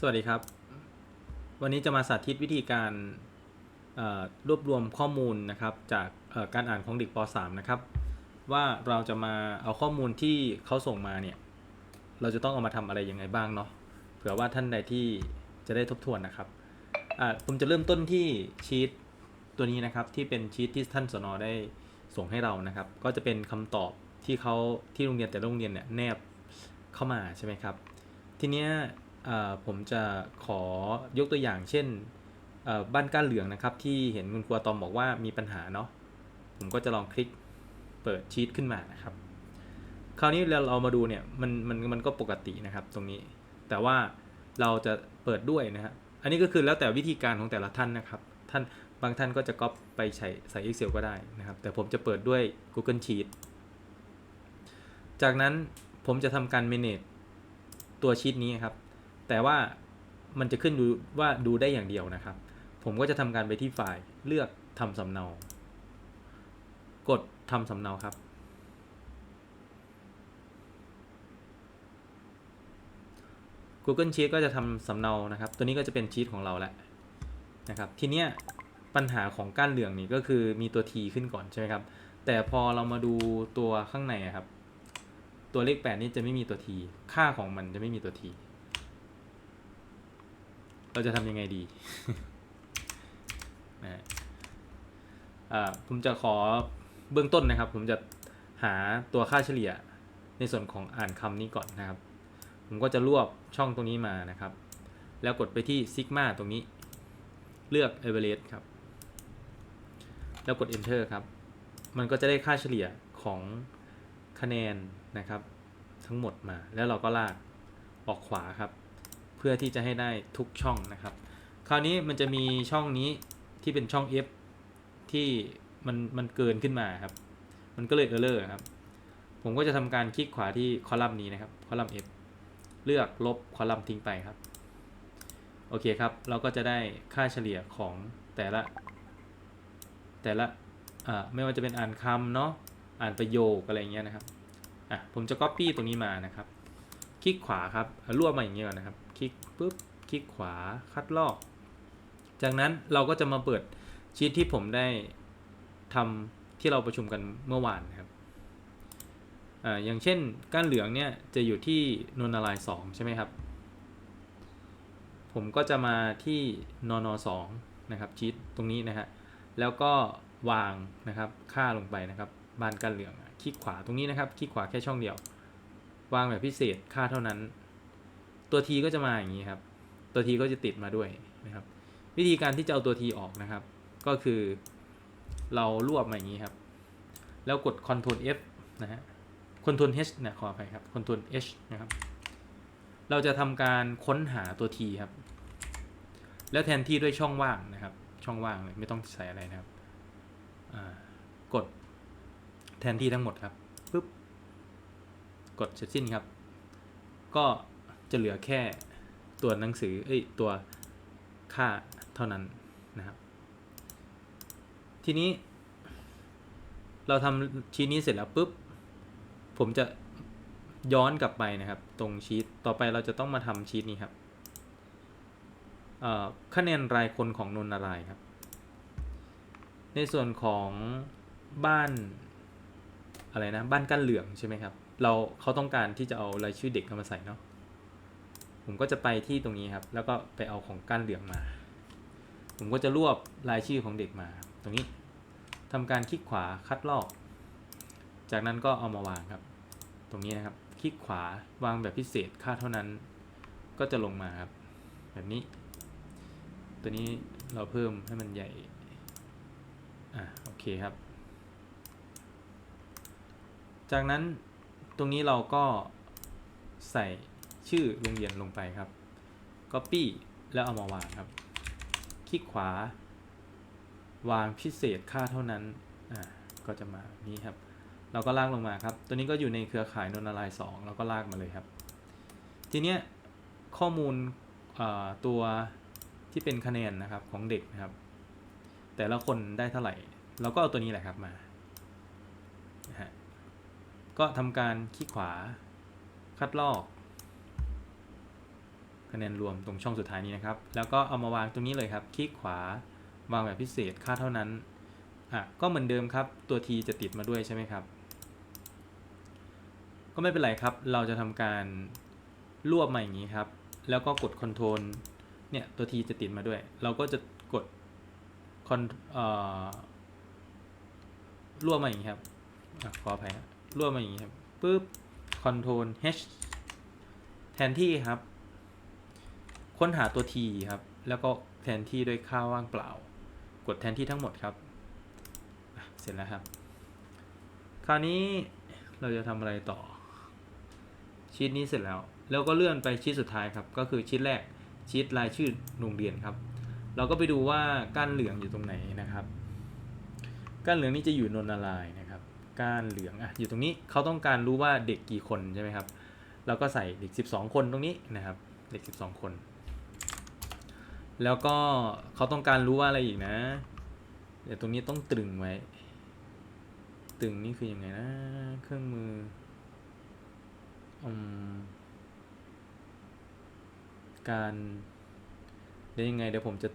สวัสดีครับ วันนี้จะมาสาธิตวิธีการรวบรวมข้อมูลนะครับ จากการอ่านของเด็กป .3 นะครับ ว่าเราจะมาเอาข้อมูลที่เขาส่งมาเนี่ย เราจะต้องเอามาทำอะไรยังไงบ้างเนาะเผื่อว่าท่านใดที่จะได้ทบทวนนะครับผมจะเริ่มต้นที่ชีตตัวนี้นะครับ ที่เป็นชีตที่ท่านสนอได้ส่งให้เรานะครับ ก็จะเป็นคำตอบที่เขาที่โรงเรียนแต่โรงเรียนเนี่ยแนบเข้ามาใช่ไหมครับ ทีเนี้ย ผมจะขอยกตัวอย่างเช่นบ้านก้านเหลืองนะครับ ที่เห็นคุณครูอะตอมบอกว่ามีปัญหาเนาะผมก็จะลองคลิกเปิดชีตขึ้นมานะครับ คราวนี้เราเรามาดูเนี่ยมันมันมันก็ปกตินะครับตรงนี้ แต่ว่าเราจะเปิดด้วยนะฮะอันนี้ก็คือแล้วแต่วิธีการของแต่ละท่านนะครับ ท่านบางท่านก็จะก๊อปไปใช้ใส่ Excel ก็ได้นะครับ แต่ผมจะเปิดด้วย Google Sheet จากนั้นผมจะทำการ manage ตัวชีตนี้ครับ แต่ว่ามันจะขึ้นดูว่าดูได้อย่างเดียวนะครับ ผมก็จะทำการไปที่ไฟล์เลือกทำสำเนา กดทำสำเนาครับ Google Sheet ก็จะทำสำเนานะครับ ตัวนี้ก็จะเป็นชีตของเราแหละนะครับ ทีเนี้ยปัญหาของก้านเหลืองนี่ก็คือมีตัว T ขึ้นก่อนใช่ไหมครับ แต่พอเรามาดูตัวข้างในครับ ตัวเลข 8 นี่จะไม่มีตัว T ค่าของมันจะไม่มีตัว T เราจะทำยังไงดีนะฮะผมจะขอเบื้องต้นนะครับ ผมจะหาตัวค่าเฉลี่ยในส่วนของอ่านคำนี้ก่อนนะครับ ผมก็จะรวบช่องตรงนี้มานะครับ แล้วกดไปที่ซิกมาตรงนี้ เลือก average ครับ แล้วกด enter ครับ มันก็จะได้ค่าเฉลี่ยของคะแนนนะครับ ทั้งหมดมา แล้วเราก็ลากออกขวาครับ เพื่อที่จะให้ได้ทุกช่องนะครับ คราวนี้มันจะมีช่องนี้ที่เป็นช่อง F ที่มันมันเกินขึ้นมาครับ มันก็เลย error ครับ ผมก็จะทำการคลิกขวาที่คอลัมน์นี้นะครับ คอลัมน์ F เลือกลบคอลัมน์ทิ้งไปครับ โอเคครับ เราก็จะได้ค่าเฉลี่ยของแต่ละ แต่ละอ่าไม่ว่าจะเป็นอ่านคำเนาะ อ่านประโยคอะไรเงี้ยนะครับ อะ ผมจะ copy ตรงนี้มานะครับ ลิกขวาครับอะรวบมาอย่างเงี้ยก่อนนะครับ คลิกปุ๊บ คลิกขวา คัดลอก จากนั้นเราก็จะมาเปิดชีทที่ผมได้ทำที่เราประชุมกันเมื่อวานนะครับอ่าอย่างเช่นก้านเหลืองเนี่ยจะอยู่ที่นนารายสองใช่ไหมครับ ผมก็จะมาที่นนสองนะครับชีตตรงนี้นะฮะ แล้วก็วางนะครับค่าลงไปนะครับ บานกันเหลือง คลิกขวาตรงนี้นะครับ คลิกขวาแค่ช่องเดียว วางแบบพิเศษค่าเท่านั้น ตัวทีก็จะมาอย่างนี้ครับ ตัวทีก็จะติดมาด้วยนะครับ วิธีการที่จะเอาตัวทีออกนะครับ ก็คือเรารวบมาอย่างนี้ครับ แล้วกด Ctrl F นะฮะ Ctrl H นะขออภัยครับ Ctrl H นะครับ เราจะทำการค้นหาตัวทีครับ แล้วแทนที่ด้วยช่องว่างนะครับ ช่องว่างเลยไม่ต้องใส่อะไรนะครับกดแทนที่ทั้งหมดครับปุ๊บ กดเสร็จสิ้นครับ ก็จะเหลือแค่ตัวหนังสือเอ้ยตัวค่าเท่านั้นนะครับ ทีนี้ เราทำชีทนี้เสร็จแล้วปุ๊บ ผมจะย้อนกลับไปนะครับ ตรงชีตต่อไปเราจะต้องมาทำชีตนี้ครับคะแนนรายคนของนนทรายครับ ในส่วนของบ้านอะไรนะบ้านกั้นเหลืองใช่ไหมครับ เราเขาต้องการที่จะเอารายชื่อเด็กเข้ามาใส่เนาะผมก็จะไปที่ตรงนี้ครับ แล้วก็ไปเอาของกั้นเหลืองมา ผมก็จะรวบรายชื่อของเด็กมา ตรงนี้ทำการคลิกขวาคัดลอก จากนั้นก็เอามาวางครับ ตรงนี้นะครับ คลิกขวาวางแบบพิเศษค่าเท่านั้น ก็จะลงมาครับ แบบนี้ ตัวนี้เราเพิ่มให้มันใหญ่ อะโอเคครับ จากนั้น ตรงนี้เราก็ใส่ชื่อโรงเรียนลงไปครับ Copy แล้วเอามาวางครับ คลิกขวา วางพิเศษค่าเท่านั้น อ่า ก็จะมานี้ครับ เราก็ลากลงมาครับ ตัวนี้ก็อยู่ในเครือข่ายนนารายสองเราก็ลากมาเลยครับ ทีเนี้ยข้อมูลตัวที่เป็นคะแนนนะครับของเด็กนะครับ แต่ละคนได้เท่าไหร่ เราก็เอาตัวนี้แหละครับมา ก็ทำการคลิกขวาคัดลอกคะแนนรวมตรงช่องสุดท้ายนี้นะครับ แล้วก็เอามาวางตรงนี้เลยครับ คลิกขวาวางแบบพิเศษค่าเท่านั้น อะ ก็เหมือนเดิมครับ ตัว t จะติดมาด้วยใช่ไหมครับ ก็ไม่เป็นไรครับ เราจะทำการรวบมาอย่างนี้ครับ แล้วก็กด Ctrl เนี่ย ตัว t จะติดมาด้วย เราก็จะกด Ctrl เอ่อรวบมาอย่างนี้ครับอขออภัยฮะ รวบมาอย่างนี้ครับปุ๊บ Ctrl H แทนที่ครับ ค้นหาตัว t ครับ แล้วก็แทนที่ด้วยค่าว่างเปล่า กดแทนที่ทั้งหมดครับ เสร็จแล้วครับ คราวนี้เราจะทำอะไรต่อ ชีตนี้เสร็จแล้ว แล้วก็เลื่อนไปชีตสุดท้ายครับ ก็คือชีตแรกชีตรายชื่อโรงเรียนครับ เราก็ไปดูว่าก้านเหลืองอยู่ตรงไหนนะครับ ก้านเหลืองนี่จะอยู่นนทลายนะครับ ก้านเหลืองอะอยู่ตรงนี้เขาต้องการรู้ว่าเด็กกี่คนใช่ไหมครับเราก็ใส่เด็ก 12 คนตรงนี้นะครับเด็ก 12 คน แล้วก็เขาต้องการรู้ว่าอะไรอีกนะ เดี๋ยวตรงนี้ต้องตรึงไว้ ตรึงนี่คือยังไงนะเครื่องมืออืมการเดี๋ยวยังไงเดี๋ยวผมจะ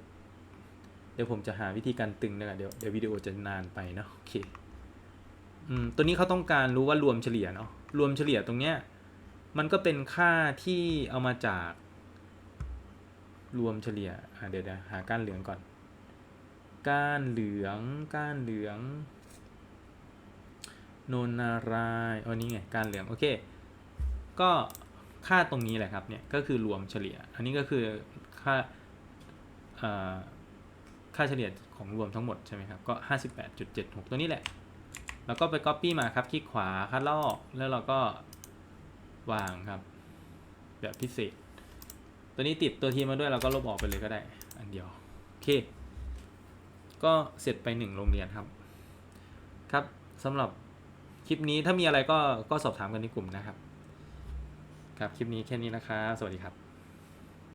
เดี๋ยวผมจะหาวิธีการตึงนะครับเดี๋ยวเดี๋ยววิดีโอจะนานไปเนาะโอเค อืมตัวนี้เขาต้องการรู้ว่ารวมเฉลี่ยเนาะรวมเฉลี่ยตรงเนี้ยมันก็เป็นค่าที่เอามาจากรวมเฉลี่ยอะเดี๋ยวหาก้านเหลืองก่อน ก้านเหลืองก้านเหลืองโนนารายอ๋อนี่ไงก้านเหลืองโอเค ก็ค่าตรงนี้แหละครับเนี่ยก็คือรวมเฉลี่ย อันนี้ก็คือค่าค่าเฉลี่ยของรวมทั้งหมดใช่ไหมครับก็ 58.76 ตัวนี้แหละ แล้วก็ไป Copy มาครับ คลิกขวาคัดลอก แล้วเราก็วางครับ แบบพิเศษ ตัวนี้ติดตัวทีมาด้วยเราก็ลบออกไปเลยก็ได้ อันเดียว โอเค ก็เสร็จไปหนึ่งโรงเรียนครับ ครับสำหรับคลิปนี้ถ้ามีอะไรก็ก็สอบถามกันในกลุ่มนะครับ ครับ คลิปนี้แค่นี้นะครับ สวัสดีครับ